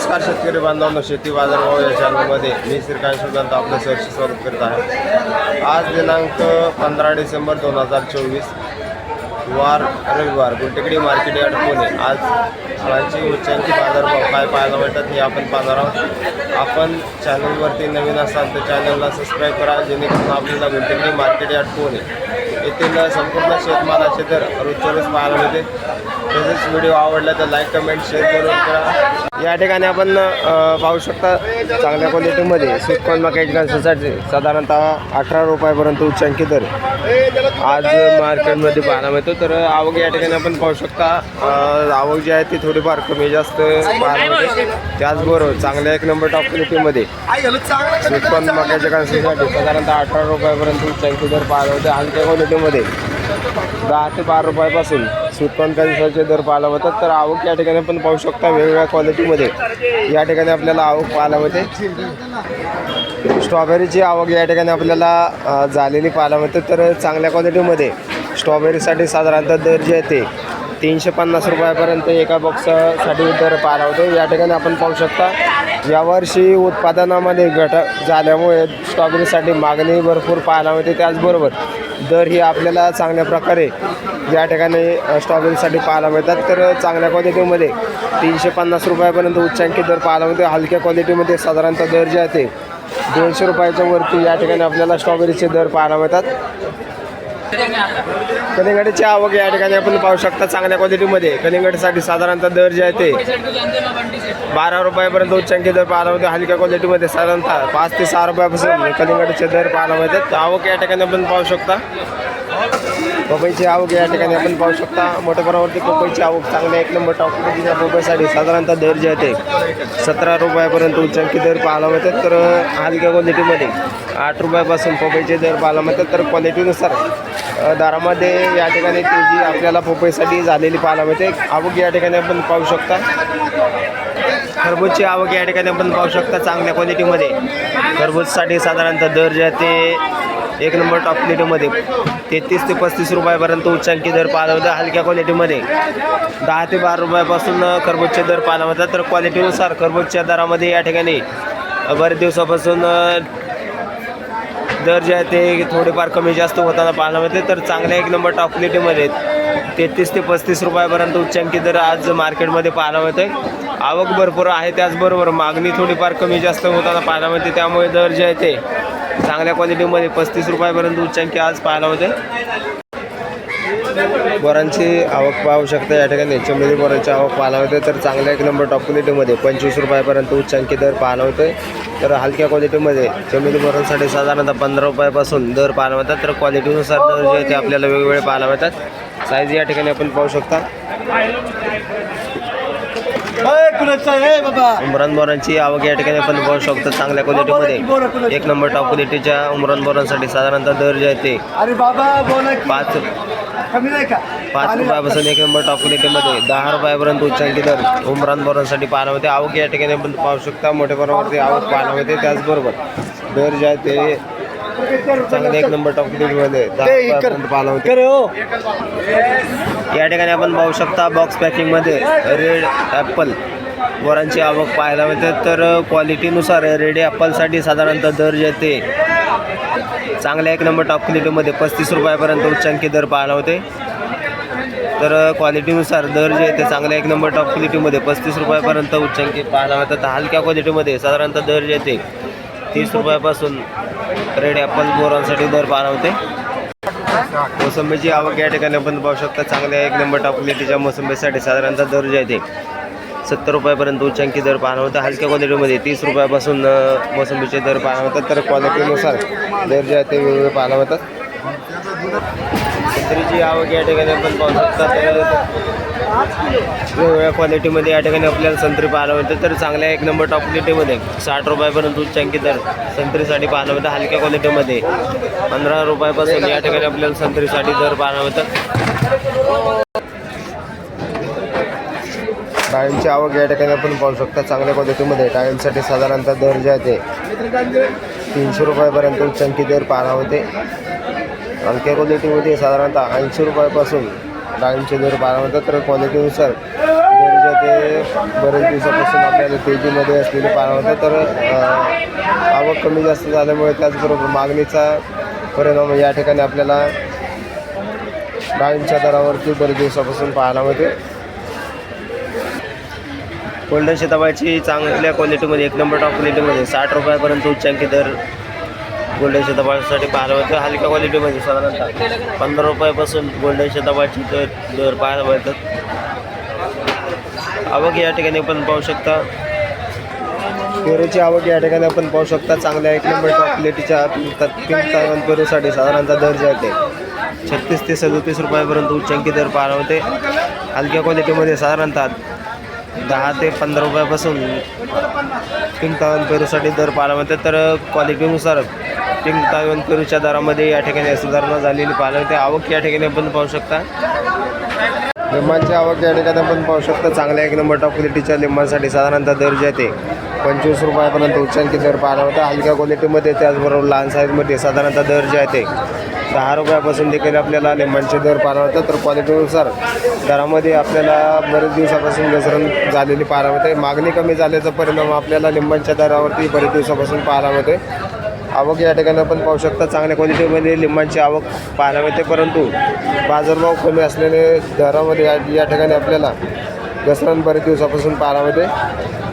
नमस्कार शेतकरी बांधवांनो शेती बाजारभाव या चॅनलमध्ये मी श्रीकांत सुगंध आपलं सहर्ष स्वागत करत आहे. आज दिनांक पंधरा डिसेंबर दोन हजार चोवीस वार रविवार गुलटेकडी मार्केट यार्ड पुणे. आज फळांची उच्चांची बाजारभाव काय पाहायला मिळतात हे आपण पाहणार आहोत. आपण चॅनलवरती नवीन असाल तर चॅनलला सबस्क्राईब करा जेणेकरून आपल्याला गुलटेकडी मार्केट यार्ड पुणे येथील संपूर्ण शेतमालाचे दर रोजच्या रोज पाहायला मिळते तसेच व्हिडिओ आवडला तर लाईक कमेंट शेअर करून करा. या ठिकाणी आपण पाहू शकता चांगल्या क्वालिटीमध्ये स्वीटकॉर्न मकाईची ठिकाणसाठी साधारणतः अठरा रुपयापर्यंत उच्चांकी दर. आज मार्केटमध्ये पाहायला मिळतो. तर आवक या ठिकाणी आपण पाहू शकता आवक जी आहे ती थोडीफार कमी जास्त पाहायला मिळते. त्याचबरोबर चांगल्या एक नंबर टॉप क्वालिटीमध्ये स्वीटकॉर्न मक्याच्या कणसासाठी साधारणतः अठरा रुपयापर्यंत उच्चांकी दर पाहायला होते हलक्या क्वालिटीमध्ये दहा ते बारा रुपयापासून स्वीटकॉर्न कणसाचे दर पाहायला होतात. तर आवक या ठिकाणी पण पाहू शकता वेगवेगळ्या क्वालिटीमध्ये. या ठिकाणी आपल्याला आवक पाहायला होते स्ट्रॉबेरीची आवक या ठिकाणी आपल्याला झालेली पाहायला मिळते. तर चांगल्या क्वालिटीमध्ये स्ट्रॉबेरीसाठी साधारणतः दर जे आहे ते तीनशे पन्नास रुपयापर्यंत एका बॉक्ससाठी दर पाहायला होतो. या ठिकाणी आपण पाहू शकता यावर्षी उत्पादनामध्ये घट झाल्यामुळे स्ट्रॉबेरीसाठी मागणी भरपूर पाहायला मिळते. त्याचबरोबर दर ही आपल्याला चांगल्या प्रकारे या ठिकाणी स्ट्रॉबेरीसाठी पाहायला मिळतात. तर चांगल्या क्वालिटीमध्ये तीनशे पन्नास रुपयापर्यंत उच्चांकी दर पाहायला मिळते हलक्या क्वालिटीमध्ये साधारणतः दर जे आहे ते दोनशे रुपयाच्या वरती या ठिकाणी आपल्याला स्ट्रॉबेरीचे दर पाहायला मिळतात. कलिंगडची आवक या ठिकाणी आपण पाहू शकता चांगल्या क्वालिटीमध्ये. कलिंगडसाठी साधारणतः दर जे आहे ते बारा रुपयापर्यंत उच्चांकी दर पाहायला होते हलक्या क्वालिटीमध्ये साधारणतः पाच ते सहा रुपयापासून कलिंगडचे दर पाहायला मिळतात. आवक या ठिकाणी आपण पाहू शकता. पपईची आवक या ठिकाणी आपण पाहू शकता. मोठ्या प्रमाणावरती पपईची आवक चांगल्या एक नंबर टॉप क्वालिटीच्या पपईसाठी साधारणतः दर जे आहे ते. सतरा रुपयापर्यंत उच्चांकी दर पाहायला मिळतात. तर हलक्या क्वालिटीमध्ये आठ रुपयापासून पपईचे दर पाहायला मिळतात. तर क्वालिटीनुसार दारामध्ये दरामध्ये या ठिकाणी तेजी आपल्याला पपईसाठी झालेली पाहायला मिळते. आवक या ठिकाणी आपण पाहू शकता. खरबूजची आवक या ठिकाणी आपण पाहू शकता चांगल्या क्वालिटीमध्ये खरबूजसाठी साधारणतः दर जे आहे ते एक नंबर टॉप क्वालिटीमध्ये तेहतीस ते पस्तीस रुपयापर्यंत उच्चांकी दर पाहायला हलक्या क्वालिटीमध्ये दहा ते बारा रुपयापासून खरबूजचे दर पाहायला होतात तर क्वालिटीनुसार खरबूजच्या दरामध्ये या ठिकाणी बरेच दिवसापासून दर जे आहे ते थोडेफार कमी जास्त होताना पाहायला मिळते. तर चांगल्या एक नंबर टॉप क्वालिटीमध्ये तेहतीस ते पस्तीस रुपयापर्यंत उच्चांकी दर आज मार्केटमध्ये पाहायला मिळते आवक भरपूर आहे. त्याचबरोबर मागणी थोडीफार कमी जास्त होताना पाहायला मिळते. त्यामुळे दर जे आहे ते चांगल्या क्वालिटीमध्ये पस्तीस रुपयापर्यंत उच्चांकी आज पाहायला होते. बोरांची आवक पाहू शकता या ठिकाणी. चमेली बोरांची आवक पाहायला होते. तर चांगल्या एक नंबर टॉप क्वालिटीमध्ये पंचवीस रुपयापर्यंत उच्चांकी दर पाहायला होते. तर हलक्या क्वालिटीमध्ये चमेली बोरांसाठी साधारणतः पंधरा रुपयापासून दर पाहायला मिळतात. तर क्वालिटीनुसार दर जे आहे ते आपल्याला वेगवेगळे पाहायला मिळतात. साईज या ठिकाणी आपण पाहू शकता. उमरान बोरांची आवक या ठिकाणी आपण पाहू शकतो चांगल्या क्वालिटीमध्ये एक नंबर टॉप क्वालिटीच्या उमरान बोरांसाठी साधारणतः दर जे आहे ते. पाच पाच रुपयापासून एक नंबर टॉप क्वालिटीमध्ये दहा रुपयापर्यंत उच्चांकी दर उमरान बोरांसाठी पाहायला होते आवक या ठिकाणी आपण पाहू शकता. मोठ्या प्रमाणावरती आवक पाहायला होते त्याचबरोबर दर जे आहे ते चांगले एक नंबर टॉप करे हो. या ठिकाणी आपण पाहू शकता बॉक्स पॅकिंगमध्ये रेड ॲपल बोरांची आवक पाहायला मिळते. तर क्वालिटीनुसार रेड ॲपलसाठी साधारणतः दर जे आहे ते चांगल्या एक नंबर टॉप क्वालिटीमध्ये पस्तीस रुपयापर्यंत उच्चांकी दर पाहायला होते. तर क्वालिटीनुसार दर जे ते चांगल्या एक नंबर टॉप क्वालिटीमध्ये पस्तीस रुपयापर्यंत उच्चांकी पाहायला मिळतात. हलक्या क्वालिटीमध्ये साधारणतः दर जे आहे ते तीस रुपयापासून रेड ॲपल बोरांसाठी दर पार होते मोसंबीची आवक या ठिकाणी आपण पाहू शकता चांगल्या एक नंबर टॉप क्वालिटीच्या मोसंबीसाठी साधारणतः दर जे आहे सत्तर रुपयापर्यंत उच्चांकी दर पाहणं होतं. हलक्या क्वालिटीमध्ये तीस रुपयापासून मोसंबीचे दर पाहणं होतात तर क्वालिटीनुसार दर जे आहे ते वेगवेगळे पाहणं होतात संत्रीची आवक या ठिकाणी आपण पाहू शकता. तर वेगवेगळ्या क्वालिटीमध्ये या ठिकाणी आपल्याला संत्री पाहायला मिळतं. तर चांगल्या एक नंबर टॉप क्वालिटीमध्ये साठ रुपयापर्यंत उच्चांकी दर संत्रीसाठी पाहायला मिळतं हलक्या क्वालिटीमध्ये पंधरा रुपयापासून या ठिकाणी आपल्याला संत्रीसाठी दर पाहायला मिळतात. डाळिंबची आवक या ठिकाणी आपण पाहू शकता. चांगल्या क्वालिटीमध्ये डाळिंबसाठी साधारणतः दर जे आहे ते तीनशे रुपयापर्यंत उच्चांकी दर पाहायला होते. हलक्या क्वालिटीमध्ये साधारणतः ऐंशी रुपयापासून डाळींचे दर पाहायला होतात तर क्वालिटीनुसार दर ते बरेच दिवसापासून आपल्याला तेजीमध्ये असलेले पाहायला होतं तर आवक कमी जास्त झाल्यामुळे त्याचबरोबर मागणीचा परिणाम या ठिकाणी आपल्याला डाळींच्या दरावरती बरेच दिवसापासून पाहायला मिळते गोल्डन शेताबाची चांगल्या क्वालिटीमध्ये एक नंबर टॉप क्वालिटीमध्ये साठ रुपयापर्यंत उच्चांकी दर गोल्डन शेताबाळसाठी पाहायला मिळतं हलक्या क्वालिटीमध्ये साधारणतः पंधरा रुपयापासून गोल्डन शेताबाची दर दर पाहायला मिळतात. आवक या ठिकाणी आपण पाहू शकता. पेरूची आवक या ठिकाणी आपण पाहू शकता. चांगल्या एक नंबर क्वालिटीच्या तीन पेरूसाठी साधारणतः दर जे आहे छत्तीस ते सदतीस रुपयापर्यंत उच्चांकी दर पाहायला होते हलक्या क्वालिटीमध्ये साधारणतः दहा ते पंधरा रुपयापासून पिंक पेरूसाठी दर पाहायला मिळते. तर क्वालिटीनुसार पिंक दरामध्ये या ठिकाणी सुधारणा झालेली पाहायला मिळते आवक या ठिकाणी आपण पाहू शकता. लिंबांची आवक या ठिकाणी आपण पाहू शकता. चांगल्या एक नंबर टॉप क्वालिटीच्या लिंबांसाठी साधारणतः दर जे ते पंचवीस रुपयापर्यंत उच्चांकी दर पाहायला होता हलक्या क्वालिटीमध्ये त्याचबरोबर लहान साईजमध्ये साधारणतः दर जे आहे ते दहा रुपयापासून देखील आपल्याला लिंबांचे दर पाहायला होतं तर क्वालिटीनुसार दरामध्ये आपल्याला बरेच दिवसापासून घसरण झालेली पाहायला मिळते. मागणी कमी झाल्याचा परिणाम आपल्याला लिंबांच्या दरावरती बरेच दिवसापासून पाहायला मिळते आवक या ठिकाणी आपण पाहू शकता चांगल्या क्वालिटीमध्ये लिंबांची आवक पाहायला मिळते. परंतु बाजारभाव कमी असलेले दरामध्ये या या ठिकाणी आपल्याला घसरण बरेच दिवसापासून पाहायला मिळते.